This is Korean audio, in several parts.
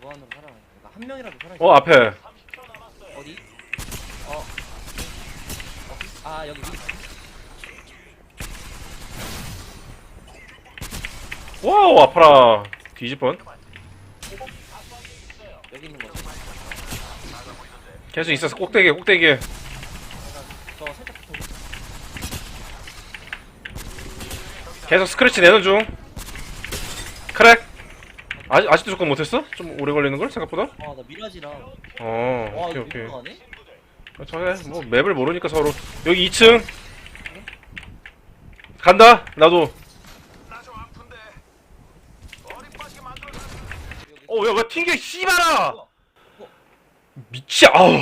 무한으로 살아나니까 그러니까 한 명이라도 살아. 어 앞에 어디? 어. 어. 아 여기 위. 와우 아파라 뒤집번 여기 있는 거지. 계속 있었어 꼭대기에 꼭대기에 내가 저 살짝 붙어. 계속 스크래치 내는 중 크랙 아직 아직도 접근 못했어? 좀 오래 걸리는 걸 생각보다? 아나 미라지랑. 어 와 오케이 이거 오케이 민망하네. 저게 뭐 맵을 모르니까 서로 여기 2층 간다 나도 어야 왜 튕겨 씨발아 미치 아우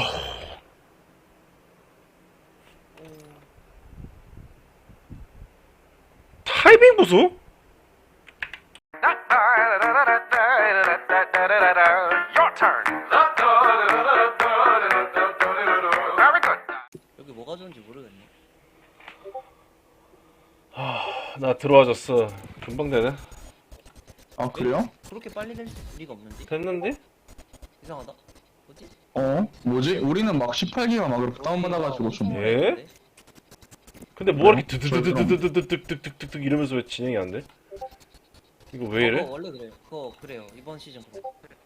타이밍 보소? Your turn. Very good. 여기 뭐가 좋은지 모르겠네. 아, 나 들어와줬어. 금방 되네. 아 그래요? 그렇게 빨리 될 리가 없는데? 됐는데? 이상하다. 뭐지? 어? 뭐지? 우리는 막 18기가 막 이렇게 다운받아가지고 좀 예? 네. 근데 뭐가 이렇게 드드드드드드드득득득득 이러면서 왜 진행이 안 돼? 이거 왜 이래? 그거 원래 그래요. 그거 그래요. 이번 시즌.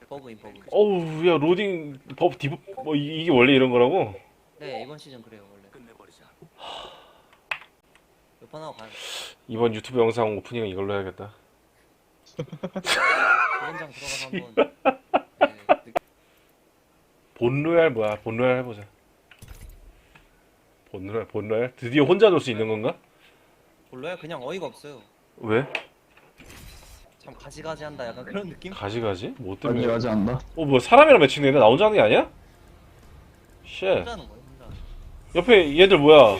버그인 버그. 어우 야 로딩 법 디버 뭐 이- 이게 원래 이런 거라고? 네 이번 시즌 그래요 원래. 몇판 하고 가요. 이번 유튜브 영상 오프닝은 이걸로 해야겠다 도전장 들어가서 한번. 네, 느- 본로얄 뭐야 본로얄 해보자 본로얄 본로얄 드디어 혼자 놀 수 있는 건가? 몰라요. 그냥 어이가 없어요. 왜? 참 가지가지한다 약간 그런 느낌? 가지가지? 뭐 때문에? 아직 안다 어 뭐야 사람이랑 매칭 되는데 나 혼자 하는 게 아니야? 쉣 혼자 하는 거예요 혼자. 옆에 얘들 뭐야?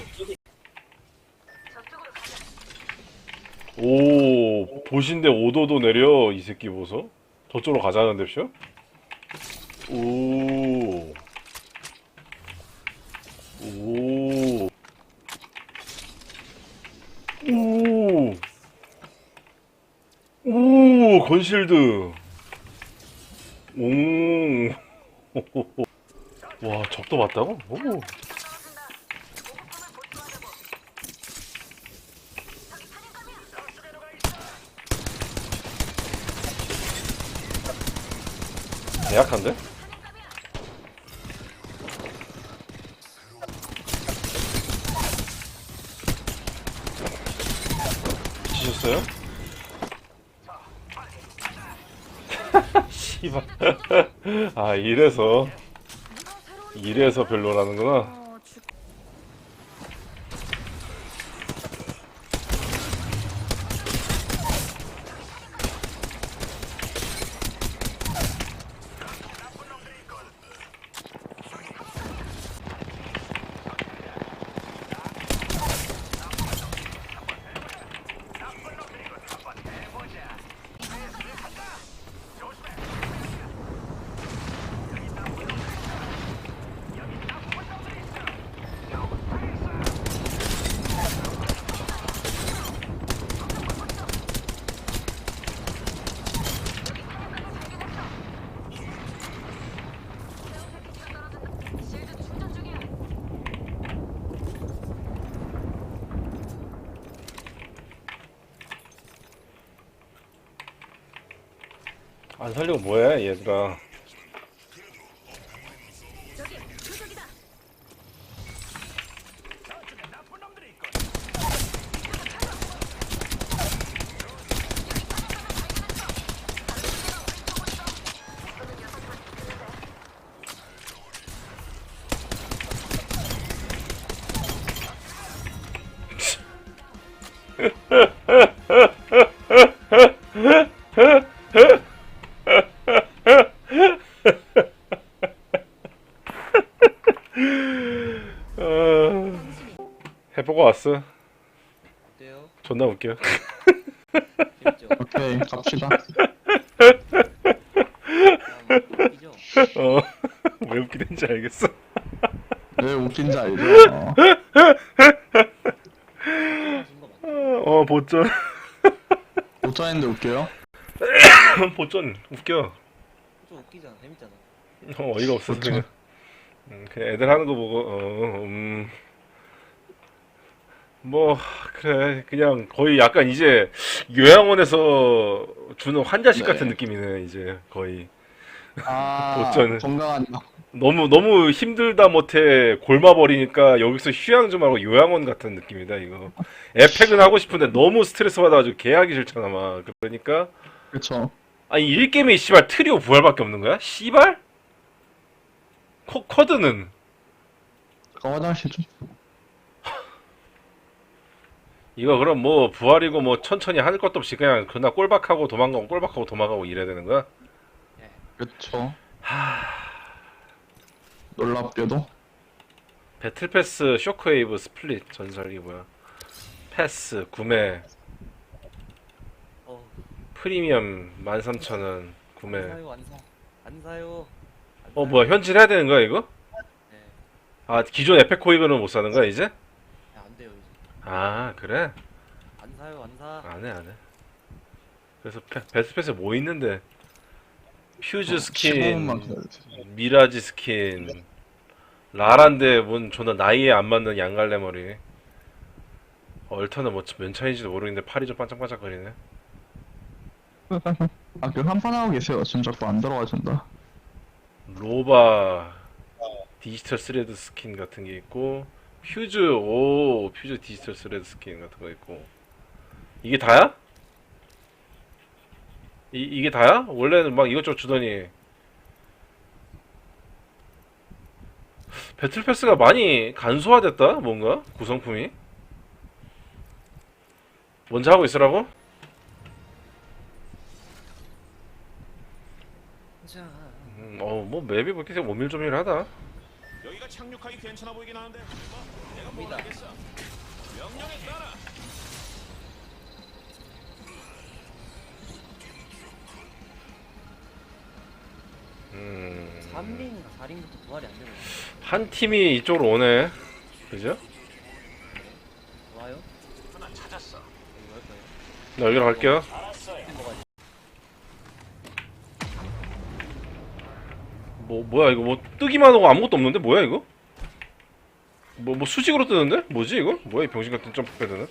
오 보신데 오도도 내려 이 새끼 보소. 저쪽으로 가자는데 쇼? 오. 오. 오. 오 건실드. 오. 와 적도 봤다고? 오. 대약한데? 미치셨어요? 씨발. 아 이래서 이래서 별로라는구나 안 살리고 뭐해 얘들아 어... 해보고 왔어 어때요? 존나 웃겨 재밌죠? 오케이 갑시다 그냥 웃기죠? 어왜 웃기는지 알겠어 왜 웃긴지 알죠? 어. 웃긴 거 맞죠? 어 보전 못자는데 웃겨요? 보전 웃겨 좀 웃기잖아 재밌잖아 어, 어이가 없어서 그렇죠. 그냥. 음, 그냥 애들 하는 거 보고 어, 음. 뭐 그래 그냥 거의 약간 이제 요양원에서 주는 환자식 네. 같은 느낌이네 이제 거의 아 어쩌는. 건강한 너무 너무 힘들다 못해 골마 버리니까 여기서 휴양 좀 하고 요양원 같은 느낌이다 이거. 에펙은 하고 싶은데 너무 스트레스 받아가지고 개하기 싫잖아 막. 그러니까. 그렇죠 아니 일 게임에 씨발 트리오 부활밖에 없는 거야? 씨발? 코, 커드는. 그 화장실 좀. 이거 그럼 뭐 부활이고 뭐 천천히 할 것도 없이 그냥 그날 꼴박하고 도망가고 꼴박하고 도망가고 이래야 되는 거야? 그렇죠 놀랍게도 배틀 패스 쇼크웨이브 스플릿 전설 이게 뭐야? 패스 구매 어 프리미엄 13,000원 안 구매 사요 안 사. 안 사요 안 어 사요. 뭐야 현질 해야 되는 거야 이거? 네. 아 기존 에펙 코이브는 못 사는 거야 이제? 야, 안 돼요 이제 아 그래? 안 사요 안 사 안해 안해 그래서 패, 배틀 패스 뭐 있는데 퓨즈 스킨 15분만 기다려주세요 미라지 스킨 라란데 뭔 존나 나이에 안 맞는 양갈래 머리. 얼터는 뭐몇 차인지도 모르겠는데 팔이 좀 반짝반짝거리네. 아그 한판 하고 계세요. 지금 자꾸 안 들어가진다. 로바 디지털 스레드 스킨 같은 게 있고 퓨즈 오 퓨즈 디지털 스레드 스킨 같은 거 있고. 이게 다야? 이, 이게 다야? 원래는 막 이것저것 주더니 배틀 패스가 많이 간소화됐다? 뭔가? 구성품이? 먼저 하고 있으라고? 자 음, 어뭐 맵이 뭐 이렇게 오밀조밀하다. 여기가 착륙하기 괜찮아 보이긴 하는데. 뭐, 내가 뭘 갑니다. 알겠어 명령에 따라 음 3링 4링부터 부활이 안 되는 한 팀이 이쪽으로 오네. 그죠? 와요? 하나 찾았어 여기 거예요 나 여기로 갈게요. 뭐가 뭐, 뭐야, 이거 뭐, 뜨기만 하고 아무것도 없는데? 뭐야, 이거? 뭐, 뭐, 수직으로 뜨는데? 뭐지, 이거? 뭐야, 이 병신 같은 점프 패드는?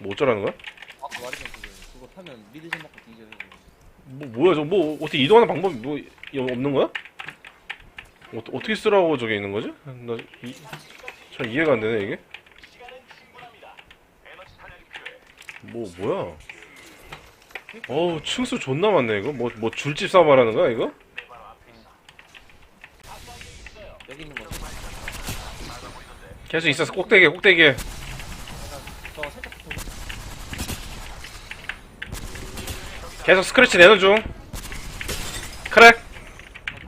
뭐, 어쩌라는 거야? 아까 말했던 그거 그거 타면 미드점 맞고 뒤져요. 뭐, 뭐야, 저, 뭐, 어떻게 이동하는 방법이 뭐, 이- 없는 거야? 어, 어떻게 쓰라고 저게 있는 거지? 나, 이, 잘 이해가 안 되네, 이게? 뭐, 뭐야? 어우, 층수 존나 많네, 이거. 뭐, 뭐, 줄집 싸움 하라는 거야, 이거? 계속 있었어, 꼭대기에, 꼭대기에. 계속 스크래치 내는 중.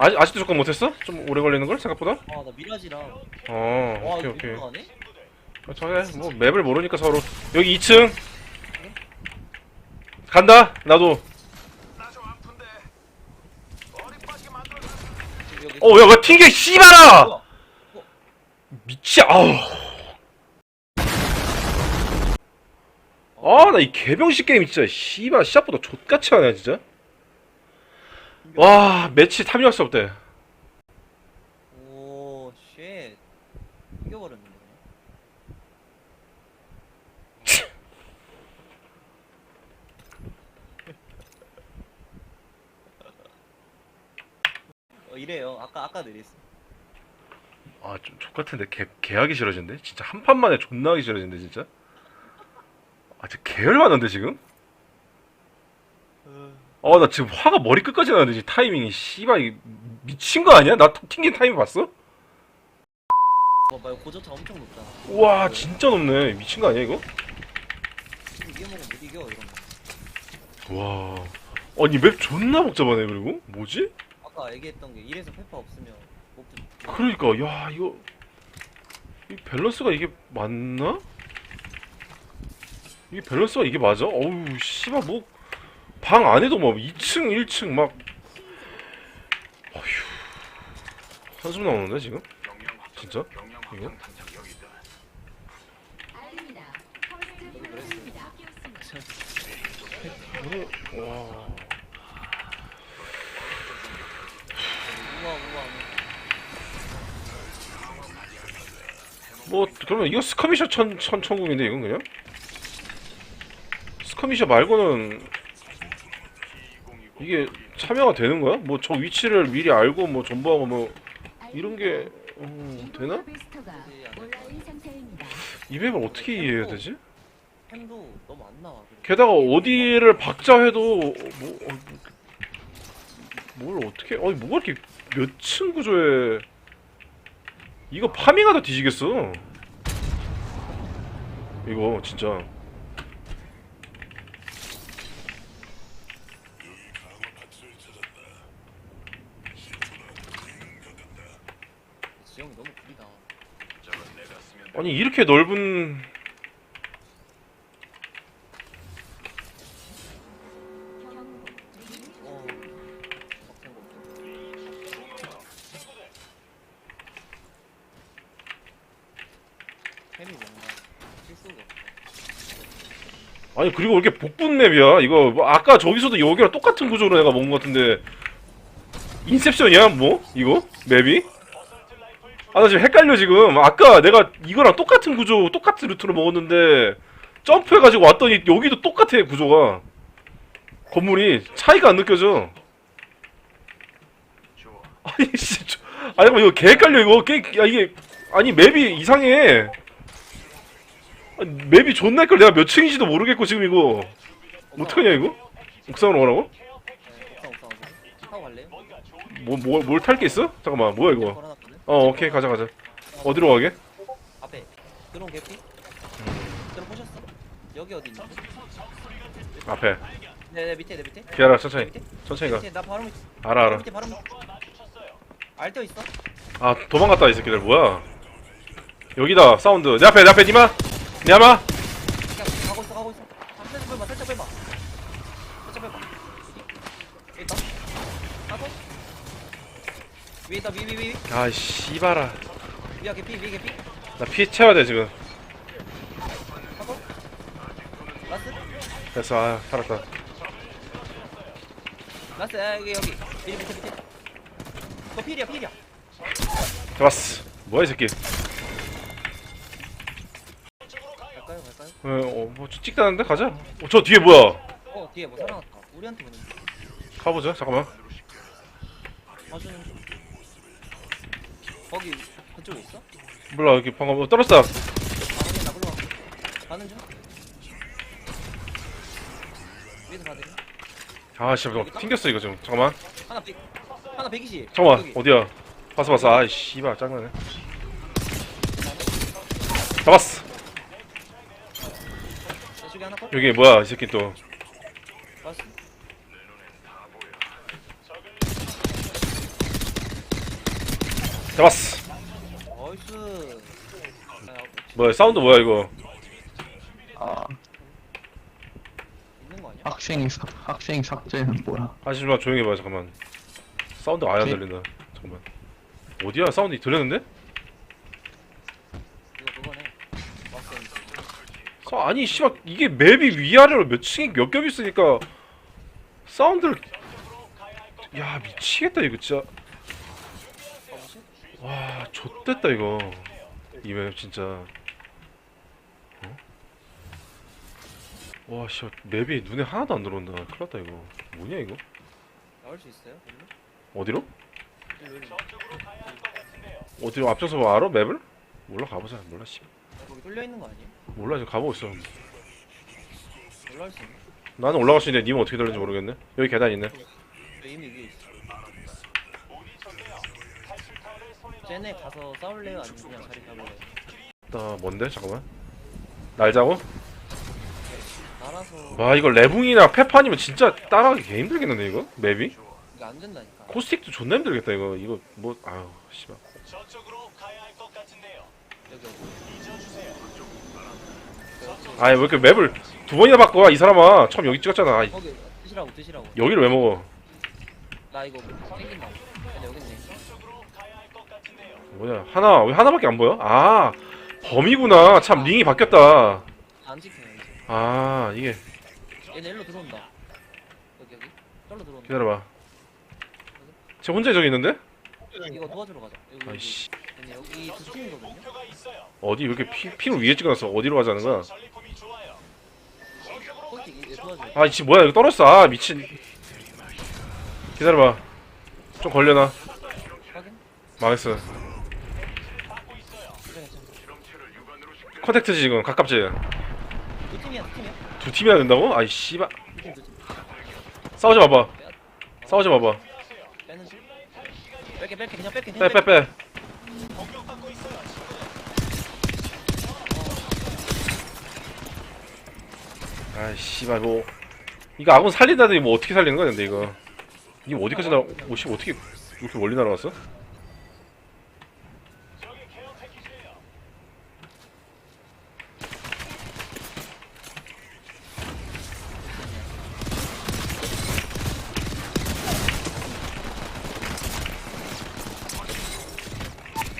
아직 아직도 조금 못했어? 좀 오래 걸리는 걸 생각보다? 아, 나 미라지랑. 어, 와, 오케이 이거 오케이. 가네? 어, 저게 뭐 맵을 모르니까 서로 여기 2층 간다. 나도. 나좀 아픈데 머리 빠지게 만들어줘 여기. 어, 야, 왜 튕겨 씨발아! 미치. 아우. 아, 나 이 개병식 게임 진짜 씨발 시작보다 족같이 하네 진짜. 와, 매치 탐욕할 수 없대. 오, 쉣. 이겨버렸는데. 어, 이래요. 아까, 아까 내렸어. 아, 좀 족같은데 개 개하기 싫어진대. 진짜 한 판 만에 존나 하기 싫어진대 진짜. 아, 진짜 개열받는데 지금? 어, 나 지금 화가 머리 끝까지 나는데 지금 타이밍이 씨발 이 미친 거 아니야? 나 튕긴 타이밍 봤어? 어, 봐요. 고저차 엄청 높다. 우와, 진짜 높네. 미친 거 아니야 이거? 이겨먹으면 못 이겨, 이런 거. 와. 아니 맵 존나 복잡하네 그리고 뭐지? 아까 얘기했던 게 이래서 페파 없으면 못 붙. 그러니까 야 이거 이 밸런스가 이게 맞나? 이게 밸런스가 이게 맞아? 어우 씨발 뭐 방 안에도 뭐 2층, 1층 막 어휴 한숨 나오는데 지금? 진짜? 이거? 와. 뭐 그러면 이거 스커미셔 천, 천 천국인데 이건 그냥? 스커미셔 말고는 이게 참여가 되는 거야? 뭐 저 위치를 미리 알고 뭐 정보하고 뭐 이런 게 어, 되나? 이 맵을 어떻게 이해해야 되지? 햄도 너무 안 나와. 그리고. 게다가 어디를 박자 해도 뭐, 어, 뭘 어떻게 아니 뭐가 이렇게 몇 층 구조에 이거 파밍하다 뒤지겠어 이거 진짜 지형이 너무 구리다. 아니 이렇게 넓은. 아니 그리고 왜 이렇게 복분 맵이야. 이거 뭐 아까 저기서도 여기랑 똑같은 구조로 내가 먹은 것 같은데. 인셉션이야 뭐? 이거? 맵이? 아 나 지금 헷갈려 지금 아까 내가 이거랑 똑같은 구조 똑같은 루트로 먹었는데 점프해가지고 왔더니 여기도 똑같아 구조가 건물이 차이가 안 느껴져 아니 씨 저- 아니 뭐 이거 개 헷갈려 이거 개, 야 이게 아니 맵이 이상해 아니, 맵이 존나 헷갈려 내가 몇 층인지도 모르겠고 지금 이거 어떡하냐 이거? 옥상으로 가라고? 네, 옥상 옥상 옥상. 타고 갈래요? 뭐, 뭘 탈 게 있어? 잠깐만 뭐야 이거 걸 어 오케이 가자 가자 어디로 가게? 앞에 드론 개피? 드론 보셨어? 여기 어디 있는데? 앞에 네네 밑에 내 밑에. 기다려 내 천천히 밑에. 천천히 내 가 밑에 나 바로 밑에. 알아 내 알아 밑에 바로 밑에. 알떠 있어? 아 도망갔다 이 새끼들 뭐야 여기다 사운드 내 앞에 내 앞에 니마 니마 그냥 가고 있어 가고 있어. 아, 살짝 빼봐 살짝 빼봐. 살짝 빼봐. 여기 있다. 하고. 위에 있다 위 위. 아 씨발아 위야 개피 위 개피. 나 피 채워야 돼 지금 하고. 라스 됐어 아 살았다 라스 아, 여기 여기 밑에 밑에 밑에. 너 필이야 필이야. 잡았어 뭐야 이 새끼 갈까요 갈까요? 어뭐 찍다는데 가자 어, 저 뒤에 뭐야 어 뒤에 뭐 살아났다. 우리한테 보는. 가보자 잠깐만 봐주는 중. 거기 그쪽에 있어? 몰라 여기 방금 뭐 떨어졌다 아 확인 나 불러. 가는 중. 위에서 봐드려. 아 씨발 너 튕겼어 이거 지금 잠깐만 하나 100 하나 120. 잠깐만 여기. 어디야 봤어 봤어 아이 씨발 짱나네 잡았어 저쪽에 하나 컷. 여기 뭐야 이 새끼 또 봤어. 잡았어 나이스. 아, 뭐야 사운드 뭐야 이거 아 있는 거 아니야? 학생 삭 학생 삭제는 뭐야? 하지마 조용히 해봐 잠깐만 사운드가 아예 안 들린다 잠깐만 어디야 사운드 들렸는데? 이거 그거네. 왔어. 사- 아니 씨발 이게 맵이 위아래로 몇 층이 몇 겹 있으니까 사운드를 야 미치겠다 이거 진짜? 와 좆됐다 이거 이 맵 진짜 어? 와 씨발 맵이 눈에 하나도 안 들어온다 큰일 났다 이거 뭐냐 이거 나올 수 있어요? 어디로? 일로. 어디로 앞서서 뭐 알아 맵을? 몰라 가보자 몰라 씨 거기 뚫려 있는 거 아니에요? 몰라 지금 가보고 있어 올라올 수 있나? 나는 올라갈 수 있는데 님은 어떻게 되는지 모르겠네 여기 계단 있네 저 이미 위에 있어. 쟤네 가서 싸울래요? 아니면 그냥 자리 잡을래요? 나 뭔데 잠깐만 날자고? 날아서 와 이거 레붕이나 페파니면 진짜 따라가기 개 힘들겠는데 이거 맵이? 이게 안 된다니까. 코스틱도 존나 힘들겠다 이거 이거 뭐 아유 씨발 저쪽으로 가야 할 것 같은데요. 여기 여기. 아니 왜 이렇게 맵을 두 번이나 바꿔 이 사람아 처음 여기 찍었잖아 아이, 거기 드시라고 드시라고. 여기를 왜 먹어 나 이거 땡긴다. 뭐냐 하나 왜 하나밖에 안 보여? 아 범이구나 참 링이 바뀌었다 안 이제. 아 이게 얘네 일로 들어온다. 여기 여기. 절로 들어온다. 기다려봐 쟤 혼자 저기 있는데? 이거 도와주러 가자. 여기, 아이씨 여기, 여기 두 팀이거든요. 어디 왜 이렇게 피, 핀을 위에 찍어놨어 어디로 가자는 거야 도와줘. 아 지금 뭐야 이거 떨어졌어 아 미친 기다려봐 좀 걸려나 확인. 망했어 그래 괜찮아. 컨택트지 지금 가깝지 두 팀이야 두 팀이야. 두 팀이나 된다고? 아이 씨발 두 팀, 두 팀. 싸우지 마봐 싸우지 마봐 빼는 중. 뺄게 뺄게 그냥 뺄게. 빼 그냥 빼빼 아이 씨발 뭐 이거 아군 살린다더니 뭐 어떻게 살리는 거야 근데 이거 이거 어디까지 나 오씨 어떻게 이렇게 멀리 날아갔어?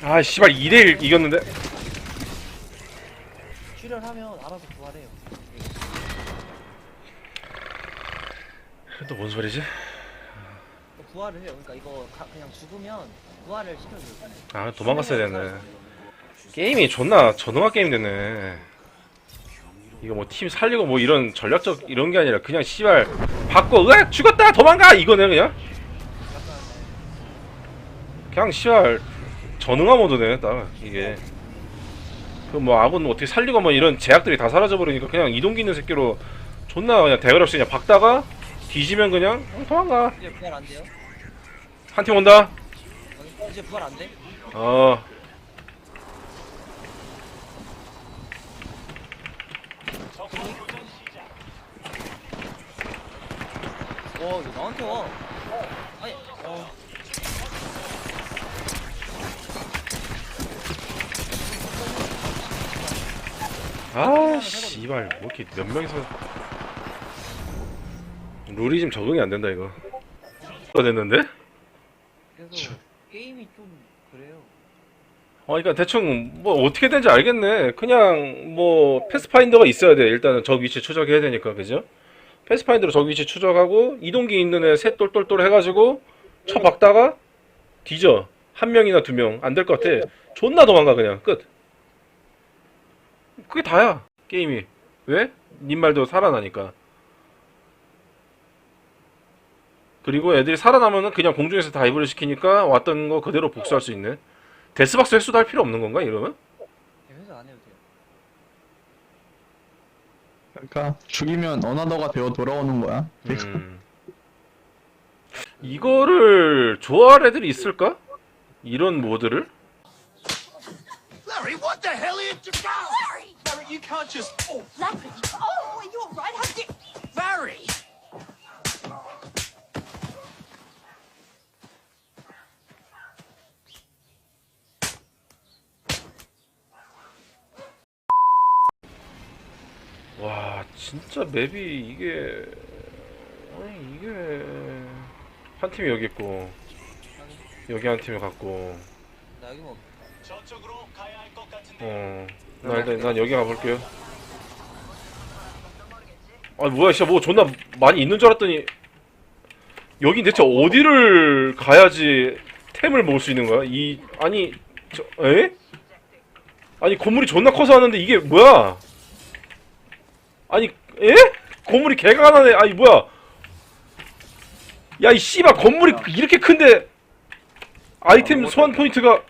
아 씨발 2대1 이겼는데 출혈하면 알아서 부활해요. 또 뭔 소리지? 또 부활을 해요. 그러니까 이거 가, 그냥 죽으면 부활을 시켜줘요. 아 도망갔어야 됐네 게임이 존나 전동화 게임 됐네 이거 뭐 팀 살리고 뭐 이런 전략적 이런 게 아니라 그냥 씨발 받고 으악 죽었다 도망가 이거네 그냥 그냥 씨발 전응화 모드네 딱 이게 그 뭐 아군 뭐 어떻게 살리고 뭐 이런 제약들이 다 사라져 버리니까 그냥 이동기 있는 새끼로 존나 그냥 대가리 없이 그냥 박다가 뒤지면 그냥 어, 도망가 이제 부활 안 돼요. 한 팀 온다 여기 이제 부활 안 돼. 어와 이거 나한테 와. 씨발, 뭐 이렇게 몇 명이서. 룰이 좀 적응이 안 된다, 이거. 가 됐는데? 그래서 게임이 좀 그래요. 어, 그러니까 대충 뭐 어떻게 된지 알겠네. 그냥 뭐 패스파인더가 있어야 돼. 일단은 적 위치 추적해야 되니까, 그죠? 패스파인더로 적 위치 추적하고 이동기 있는 애셋 똘똘똘 해가지고 쳐 박다가 뒤져. 한 명이나 두 명. 안 될 것 같아. 존나 도망가, 그냥. 끝. 그게 다야, 게임이. 왜? 님 말도 살아나니까. 그리고 애들이 살아나면은 그냥 공중에서 다이브를 시키니까 왔던 거 그대로 복수할 수 있네. 데스박스 횟수도 할 필요 없는 건가, 이러면? 회사 안 해도 돼요. 그러니까 죽이면 어나더가 되어 돌아오는 거야. 음. 이거를 좋아할 애들이 있을까? 이런 모드를? Larry, what the hell are you doing? Larry! You can't just. Oh, Larry! Oh, are you alright? How did... Larry! 와, 진짜 맵이 이게 아니 이게 한 팀이 여기 있고 여기 한 팀이 갔고 나 여기 뭐 저쪽으로 가야 할 것 같은데. 어. 나 일단 난 여기 가볼게요. 아 뭐야 진짜 뭐 존나 많이 있는 줄 알았더니 여긴 대체 어디를 가야지 템을 먹을 수 있는 거야? 이 아니 저 에? 아니 건물이 존나 커서 왔는데 이게 뭐야? 아니 에? 건물이 개가 하나네. 아니 뭐야? 야이 씨발 건물이 이렇게 큰데 아이템 소환 포인트가